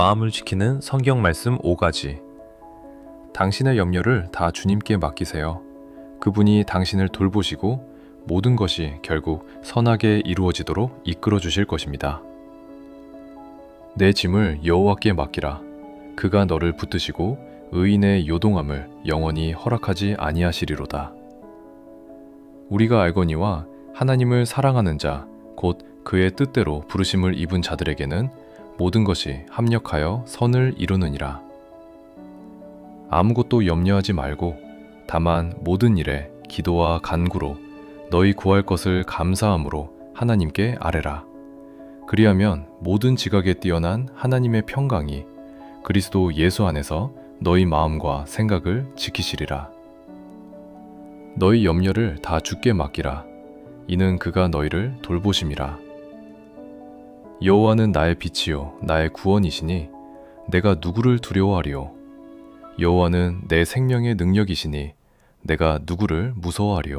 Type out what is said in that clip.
마음을 지키는 성경 말씀 5가지. 당신의 염려를 다 주님께 맡기세요. 그분이 당신을 돌보시고 모든 것이 결국 선하게 이루어지도록 이끌어 주실 것입니다. 내 짐을 여호와께 맡기라. 그가 너를 붙드시고 의인의 요동함을 영원히 허락하지 아니하시리로다. 우리가 알거니와 하나님을 사랑하는 자, 곧 그의 뜻대로 부르심을 입은 자들에게는 모든 것이 합력하여 선을 이루느니라. 아무것도 염려하지 말고 다만 모든 일에 기도와 간구로 너희 구할 것을 감사함으로 하나님께 아뢰라. 그리하면 모든 지각에 뛰어난 하나님의 평강이 그리스도 예수 안에서 너희 마음과 생각을 지키시리라. 너희 염려를 다 주께 맡기라. 이는 그가 너희를 돌보심이라. 여호와는 나의 빛이요 나의 구원이시니 내가 누구를 두려워하리요? 여호와는 내 생명의 능력이시니 내가 누구를 무서워하리요